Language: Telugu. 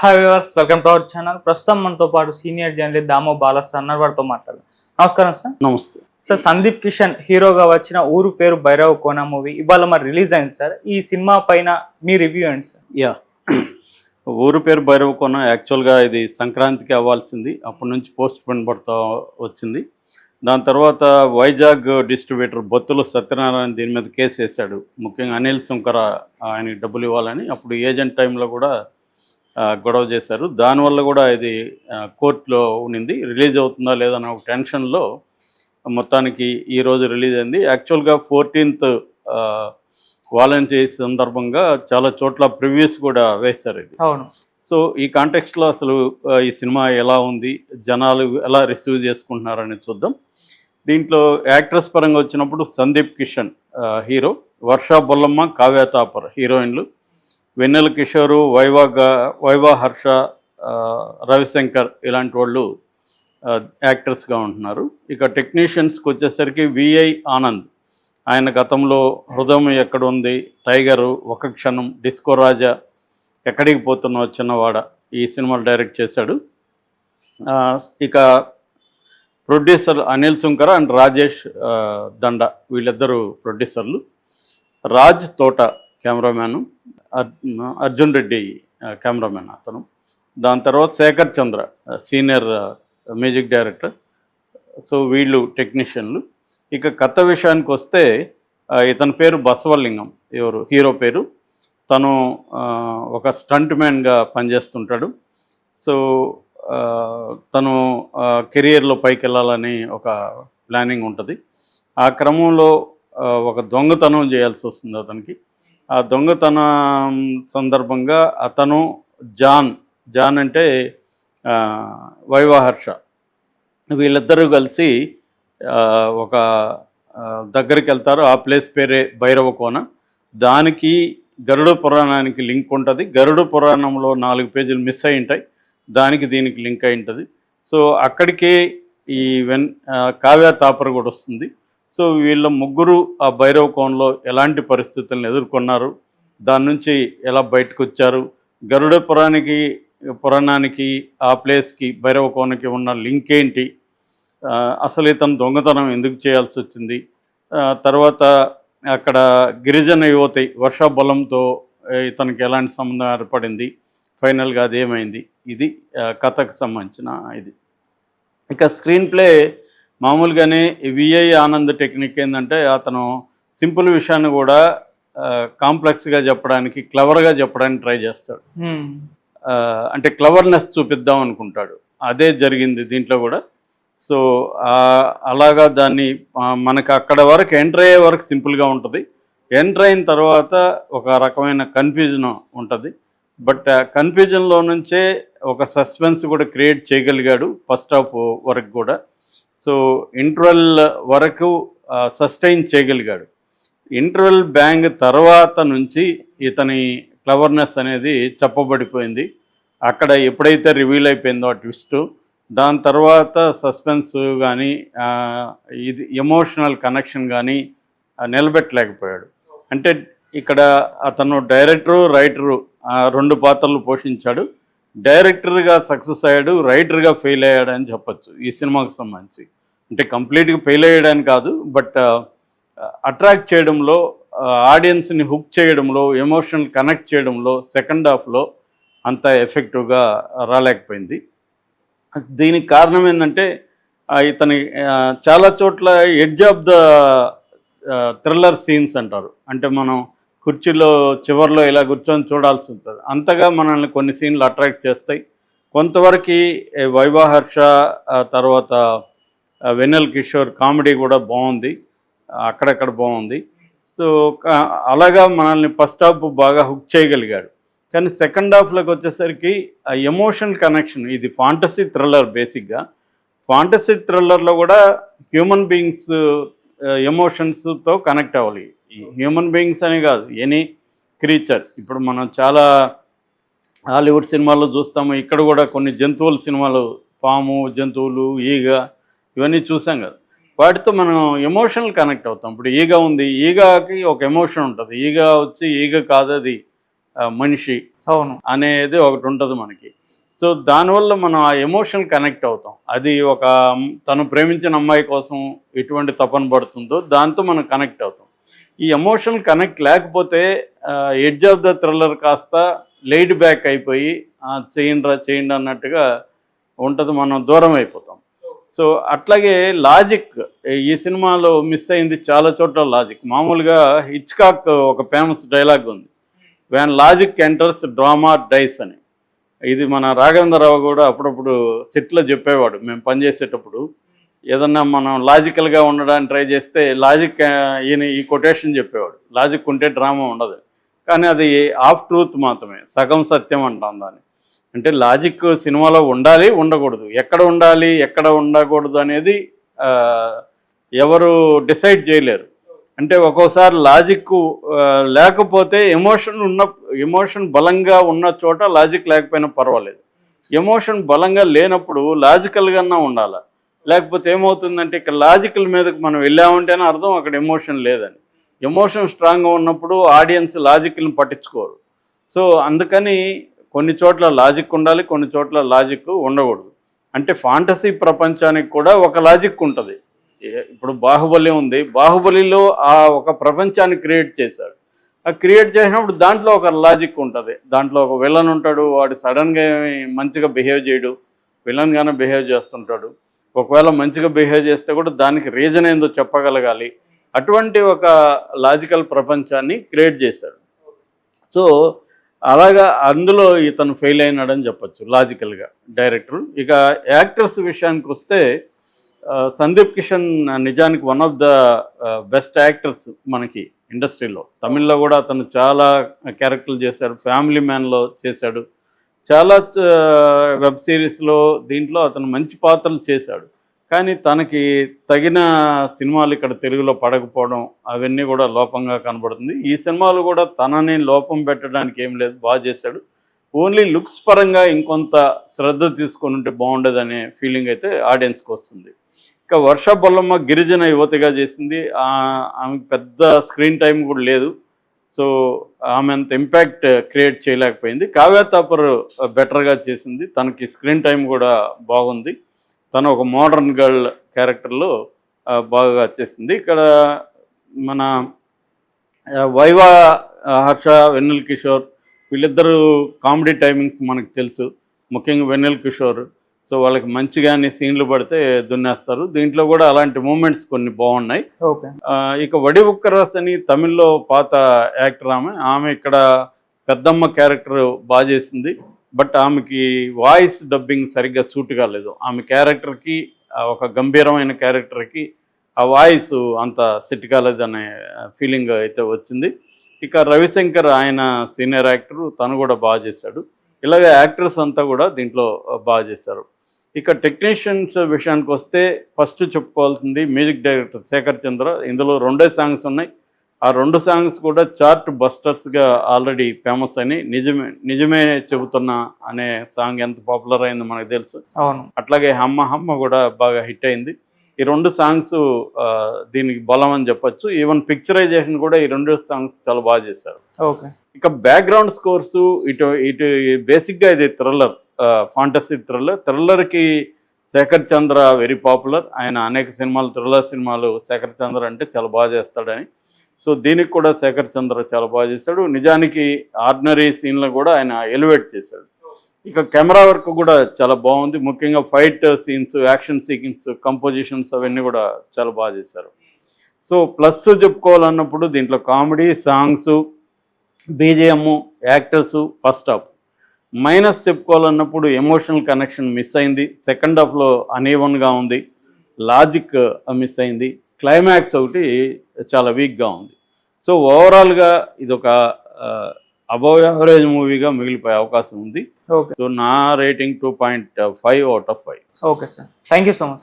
Hi viewers welcome to our channel ప్రస్తుతం మనతో పాటు సీనియర్ జర్నలిస్ట్ దామో బాలస్ అన్నారు. వారితో మాట్లాడదాం. నమస్కారం సార్ నమస్తే. సార్ సందీప్ కిషన్ హీరోగా వచ్చిన ఊరు పేరు భైరవ్ కోన మూవీ ఇవాళ మరి రిలీజ్ అయింది సార్ ఈ సినిమా పైన మీ రివ్యూ ఏంటి సార్ యా ఊరు పేరు భైరవ కోన. యాక్చువల్గా ఇది సంక్రాంతికి అవ్వాల్సింది. అప్పటి నుంచి పోస్ట్ పోన్ పడుతూ వచ్చింది. దాని తర్వాత వైజాగ్ డిస్ట్రిబ్యూటర్ బొత్తుల సత్యనారాయణ దీని మీద కేసు వేశాడు. ముఖ్యంగా అనిల్ శంకర ఆయనకి డబ్బులు ఇవ్వాలని. అప్పుడు ఏజెంట్ టైంలో కూడా గొడవ చేశారు. దానివల్ల కూడా ఇది కోర్టులో ఉన్నింది రిలీజ్ అవుతుందా లేదా అన్న ఒక టెన్షన్లో మొత్తానికి ఈరోజు రిలీజ్ అయింది. యాక్చువల్గా ఫోర్టీన్త్ వాలంటీర్స్ సందర్భంగా చాలా చోట్ల ప్రివ్యూస్ కూడా వేశారు ఇది. అవును. సో ఈ కాంటెక్స్ట్లో అసలు ఈ సినిమా ఎలా ఉంది? జనాలు ఎలా రిసీవ్ చేసుకుంటున్నారని చూద్దాం. దీంట్లో యాక్ట్రెస్ పరంగా వచ్చినప్పుడు సందీప్ కిషన్ హీరో. వర్ష బొల్లమ్మ కావ్య తాపర్ హీరోయిన్లు. వెన్నెల కిషోరు వైవాగ వైవా హర్ష రవిశంకర్ ఇలాంటి వాళ్ళు యాక్టర్స్గా ఉంటున్నారు. ఇక టెక్నీషియన్స్కి వచ్చేసరికి విఐ ఆనంద్. ఆయన గతంలో హృదయం ఎక్కడ ఉంది? టైగరు ఒక క్షణం డిస్కో రాజా ఎక్కడికి పోతున్నావు చిన్నవాడ? ఈ సినిమాలు డైరెక్ట్ చేశాడు. ఇక ప్రొడ్యూసర్ అనిల్ సుంకర అండ్ రాజేష్ దండ వీళ్ళిద్దరూ ప్రొడ్యూసర్లు. రాజ్ తోట కెమెరామ్యాను. అర్- అర్జున్ రెడ్డి కెమెరామ్యాన్ అతను. దాని తర్వాత Shekhar Chandra senior music director. So వీళ్ళు టెక్నీషియన్లు. ఇక కథ విషయానికి వస్తే ఇతని పేరు బసవలింగం. ఎవరు? హీరో పేరు. తను ఒక స్టంట్ మ్యాన్గా పనిచేస్తుంటాడు. సో తను కెరియర్లో పైకి వెళ్ళాలని ఒక ప్లానింగ్ ఉంటుంది. ఆ క్రమంలో ఒక దొంగతనం చేయాల్సి వస్తుంది అతనికి. ఆ దొంగతన సందర్భంగా అతను జాన్ జాన్ అంటే వైవాహర్ష. వీళ్ళిద్దరూ కలిసి ఒక దగ్గరికి వెళ్తారు. ఆ ప్లేస్ పేరే భైరవ కోన దానికి గరుడ పురాణానికి లింక్ ఉంటుంది. గరుడ పురాణంలో నాలుగు పేజీలు మిస్ అయి ఉంటాయి. దానికి దీనికి లింక్ అయి ఉంటుంది. సో అక్కడికే ఈ వెన్ కావ్య తాపర కూడా వస్తుంది. సో వీళ్ళ ముగ్గురు ఆ భైరవ కోణంలో ఎలాంటి పరిస్థితులను ఎదుర్కొన్నారు? దాని నుంచి ఎలా బయటకు వచ్చారు గరుడ పురాణానికి పురాణానికి ఆ ప్లేస్కి భైరవ కోణకి ఉన్న లింక్ ఏంటి? అసలు ఇతను దొంగతనం ఎందుకు చేయాల్సి వచ్చింది? తర్వాత అక్కడ గిరిజన యువతి వర్షాబలంతో ఇతనికి ఎలాంటి సంబంధం ఏర్పడింది? ఫైనల్గా అదేమైంది ఇది కథకు సంబంధించిన ఇది. ఇక స్క్రీన్ ప్లే మామూలుగానే విఐ ఆనంద్ టెక్నిక్ ఏంటంటే అతను సింపుల్ విషయాన్ని కూడా కాంప్లెక్స్గా చెప్పడానికి క్లవర్గా చెప్పడానికి ట్రై చేస్తాడు. అంటే క్లవర్నెస్ చూపిద్దాం అనుకుంటాడు. అదే జరిగింది దీంట్లో కూడా. సో అలాగా దాన్ని మనకు అక్కడ వరకు ఎంటర్ అయ్యే వరకు సింపుల్గా ఉంటుంది. ఎంటర్ అయిన తర్వాత ఒక రకమైన కన్ఫ్యూజన్ ఉంటుంది. బట్ కన్ఫ్యూజన్లో నుంచే ఒక సస్పెన్స్ కూడా క్రియేట్ చేయగలిగాడు ఫస్ట్ హాఫ్ వరకు కూడా. సో ఇంటర్వెల్ వరకు సస్టైన్ చేయగలిగాడు. ఇంటర్వెల్ బ్యాంగ్ తర్వాత నుంచి ఇతని క్లవర్నెస్ అనేది చెప్పబడిపోయింది. అక్కడ ఎప్పుడైతే రివీల్ అయిపోయిందో ఆ ట్విస్ట్ దాని తర్వాత సస్పెన్స్ కానీ ఇది ఎమోషనల్ కనెక్షన్ కానీ నిలబెట్టలేకపోయాడు. అంటే ఇక్కడ అతను డైరెక్టరు రైటరు రెండు పాత్రలు పోషించాడు. డైరెక్టర్గా సక్సెస్ అయ్యాడు రైటర్గా ఫెయిల్ అయ్యాడు అని చెప్పొచ్చు ఈ సినిమాకి సంబంధించి. అంటే కంప్లీట్గా ఫెయిల్ అయ్యాడని కాదు బట్ అట్రాక్ట్ చేయడంలో ఆడియన్స్ని హుక్ చేయడంలో ఎమోషనల్ కనెక్ట్ చేయడంలో సెకండ్ హాఫ్లో అంత ఎఫెక్టివ్గా రాలేకపోయింది. దీనికి కారణం ఏంటంటే ఇతని చాలా చోట్ల edge of the thriller scenes అంటారు. అంటే మనం కుర్చీలో చివర్లో ఇలా కూర్చొని చూడాల్సి ఉంటుంది. అంతగా మనల్ని కొన్ని సీన్లు అట్రాక్ట్ చేస్తాయి. కొంతవరకు ఏ, వైవాహర్ష తర్వాత వెన్నెల్ కిషోర్ కామెడీ కూడా బాగుంది. అక్కడక్కడ బాగుంది. సో అలాగా మనల్ని ఫస్ట్ హాఫ్ బాగా హుక్ చేయగలిగాడు. కానీ సెకండ్ హాఫ్లోకి వచ్చేసరికి ఆ ఎమోషనల్ కనెక్షన్ ఇది ఫాంటసీ థ్రిల్లర్ బేసిక్గా. ఫాంటసీ థ్రిల్లర్లో కూడా హ్యూమన్ బీయింగ్స్ ఎమోషన్స్తో కనెక్ట్ అవ్వాలి. హ్యూమన్ బీయింగ్స్ అని కాదు ఎనీ క్రీచర్ ఇప్పుడు మనం చాలా హాలీవుడ్ సినిమాల్లో చూస్తాము ఇక్కడ కూడా కొన్ని జంతువుల సినిమాలు పాము జంతువులు ఈగ ఇవన్నీ చూసాం కదా. వాటితో మనం ఎమోషనల్ కనెక్ట్ అవుతాం. ఇప్పుడు ఈగ ఉంది ఈగకి ఒక ఎమోషన్ ఉంటుంది. ఈగ వచ్చి ఈగ కాదు అది మనిషి అవును. అనేది ఒకటి ఉంటుంది మనకి. సో దానివల్ల మనం ఆ ఎమోషన్ కనెక్ట్ అవుతాం. అది ఒక తను ప్రేమించిన అమ్మాయి కోసం ఎటువంటి తపన పడుతుందో దాంతో మనం కనెక్ట్ అవుతాం. ఈ ఎమోషన్ కనెక్ట్ లేకపోతే ఎడ్జ్ ఆఫ్ ద థ్రిల్లర్ కాస్త లైట్ బ్యాక్ అయిపోయి చేయండిరా చేయండి చేయండి అన్నట్టుగా ఉంటుంది మనం దూరం అయిపోతాం. సో అట్లాగే లాజిక్ ఈ సినిమాలో మిస్ అయింది చాలా చోట్ల లాజిక్ మామూలుగా హిచ్కాక్ ఒక ఫేమస్ డైలాగ్ ఉంది. When logic enters drama dies అని. ఇది మన రాఘవేంద్రరావు కూడా అప్పుడప్పుడు సెట్లో చెప్పేవాడు. మేము పనిచేసేటప్పుడు ఏదన్నా మనం లాజికల్గా ఉండడానికి ట్రై చేస్తే లాజిక్ ఈయన ఈ కొటేషన్ చెప్పేవాడు. లాజిక్ ఉంటే డ్రామా ఉండదు. కానీ అది ఆఫ్ ట్రూత్ మాత్రమే. సగం సత్యం అంటాం దాన్ని. అంటే లాజిక్ సినిమాలో ఉండాలి ఉండకూడదు. ఎక్కడ ఉండాలి ఎక్కడ ఉండకూడదు అనేది ఎవరు డిసైడ్ చేయలేరు. అంటే ఒక్కోసారి లాజిక్ లేకపోతే ఎమోషన్ ఉన్న ఎమోషన్ బలంగా ఉన్న చోట లాజిక్ లేకపోయినా పర్వాలేదు. ఎమోషన్ బలంగా లేనప్పుడు లాజికల్గానే ఉండాలి? లేకపోతే ఏమవుతుందంటే ఇక్కడ లాజికల్ మీదకి మనం వెళ్ళామంటేనే అర్థం అక్కడ ఎమోషన్ లేదని. ఎమోషన్ స్ట్రాంగ్గా ఉన్నప్పుడు ఆడియన్స్ లాజిక్ని పట్టించుకోరు. సో అందుకని కొన్ని చోట్ల లాజిక్ ఉండాలి కొన్ని చోట్ల లాజిక్ ఉండకూడదు. అంటే ఫాంటసీ ప్రపంచానికి కూడా ఒక లాజిక్ ఉంటుంది. ఇప్పుడు బాహుబలి ఉంది. బాహుబలిలో ఆ ఒక ప్రపంచాన్ని క్రియేట్ చేశాడు. ఆ క్రియేట్ చేసినప్పుడు దాంట్లో ఒక లాజిక్ ఉంటుంది. దాంట్లో ఒక విలన్ ఉంటాడు వాడు సడన్గా మంచిగా బిహేవ్ చేయడు విలన్గానే బిహేవ్ చేస్తుంటాడు. ఒకవేళ మంచిగా బిహేవ్ చేస్తే కూడా దానికి రీజన్ ఏందో చెప్పగలగాలి. అటువంటి ఒక లాజికల్ ప్రపంచాన్ని క్రియేట్ చేశాడు. సో అలాగా అందులో ఇతను ఫెయిల్ అయినాడని చెప్పొచ్చు లాజికల్గా డైరెక్టర్ ఇక యాక్టర్స్ విషయానికి వస్తే సందీప్ కిషన్ నిజానికి one of the best actors మనకి ఇండస్ట్రీలో. తమిళ్ళో కూడా అతను చాలా క్యారెక్టర్లు చేశాడు ఫ్యామిలీ మ్యాన్లో చేశాడు. చాలా వెబ్ సిరీస్లో దీంట్లో అతను మంచి పాత్రలు చేశాడు. కానీ తనకి తగిన సినిమాలు ఇక్కడ తెలుగులో పడకపోవడం అవన్నీ కూడా లోపంగా కనబడుతుంది. ఈ సినిమాలు కూడా తనని లోపం పెట్టడానికి ఏం లేదు బాగా చేశాడు. ఓన్లీ లుక్స్ పరంగా ఇంకొంత శ్రద్ధ తీసుకొని ఉంటే బాగుండేదనే ఫీలింగ్ అయితే ఆడియన్స్కి వస్తుంది. ఇక వర్ష బొల్లమ్మ గిరిజన యువతిగా చేసింది. ఆ- పెద్ద స్క్రీన్ టైం కూడా లేదు. సో ఆమె అంత ఇంపాక్ట్ క్రియేట్ చేయలేకపోయింది. కావ్య తాపర్ బెటర్గా చేసింది. తనకి స్క్రీన్ టైం కూడా బాగుంది. తను ఒక మోడర్న్ గర్ల్ క్యారెక్టర్లో బాగా చేసింది. ఇక్కడ మన వైవా హర్ష వెన్నెల్ కిషోర్ వీళ్ళిద్దరూ కామెడీ టైమింగ్స్ మనకు తెలుసు. ముఖ్యంగా వెన్నెల్ కిషోర్ సో వాళ్ళకి మంచిగానే సీన్లు పడితే దున్నేస్తారు. దీంట్లో కూడా అలాంటి మూమెంట్స్ కొన్ని బాగున్నాయి. ఇక వడి ఉక్కరాస్ అని తమిళ్ళో పాత యాక్టర్ ఆమె. ఆమె ఇక్కడ పెద్దమ్మ క్యారెక్టర్ బాగా చేసింది. బట్ ఆమెకి వాయిస్ డబ్బింగ్ సరిగ్గా సూట్ కాలేదు. ఆమె క్యారెక్టర్కి ఒక గంభీరమైన క్యారెక్టర్కి ఆ వాయిస్ అంత సెట్ కాలేదనే ఫీలింగ్ అయితే వచ్చింది. ఇక రవిశంకర్ ఆయన సీనియర్ యాక్టర్ తను కూడా బాగా చేశాడు. ఇలాగ యాక్టర్స్ అంతా కూడా దీంట్లో బాగా చేశారు. ఇక టెక్నీషియన్స్ విషయానికి వస్తే ఫస్ట్ చెప్పుకోవాల్సింది మ్యూజిక్ డైరెక్టర్ శేఖర్ చంద్ర. ఇందులో రెండే సాంగ్స్ ఉన్నాయి. ఆ రెండు సాంగ్స్ కూడా చార్ట్ బస్టర్స్గా ఆల్రెడీ ఫేమస్ అని నిజమే నిజమే చెబుతున్నా అనే సాంగ్ ఎంత పాపులర్ అయిందో మనకు తెలుసు. అవును. అట్లాగే హమ్మ హమ్మ కూడా బాగా హిట్ అయింది. ఈ రెండు సాంగ్స్ దీనికి బలం అని చెప్పొచ్చు. ఈవెన్ పిక్చరైజేషన్ కూడా ఈ రెండు సాంగ్స్ చాలా బాగా చేశారు. ఓకే. ఇక బ్యాక్గ్రౌండ్ స్కోర్స్ ఇటు ఇటు బేసిక్గా ఇది థ్రిల్లర్ ఫాంటసీ థ్రిల్లర్ థ్రిల్లర్కి శేఖర్ చంద్ర వెరీ పాపులర్ ఆయన అనేక సినిమాలు థ్రిల్లర్ సినిమాలు శేఖర్ చంద్ర అంటే చాలా బాగా చేస్తాడని. సో దీనికి కూడా శేఖర్ చంద్ర చాలా బాగా చేశాడు. నిజానికి ఆర్డినరీ సీన్లు కూడా ఆయన ఎలివేట్ చేశాడు. ఇక కెమెరా వర్క్ కూడా చాలా బాగుంది. ముఖ్యంగా fight scenes action sequence compositions అవన్నీ కూడా చాలా బాగా చేశారు. సో ప్లస్ చెప్పుకోవాలన్నప్పుడు దీంట్లో comedy songs BGM actors first half. Minus చెప్పుకోవాలన్నప్పుడు emotional connection miss అయింది. సెకండ్ హాఫ్లో అనీవన్గా ఉంది. లాజిక్ మిస్ అయింది. క్లైమాక్స్ ఒకటి చాలా వీక్గా ఉంది. సో ఓవరాల్గా ఇది ఒక అబౌవ్ యావరేజ్ మూవీగా మిగిలిపోయే అవకాశం ఉంది. సో నా rating two point five out of five okay sir thank you so much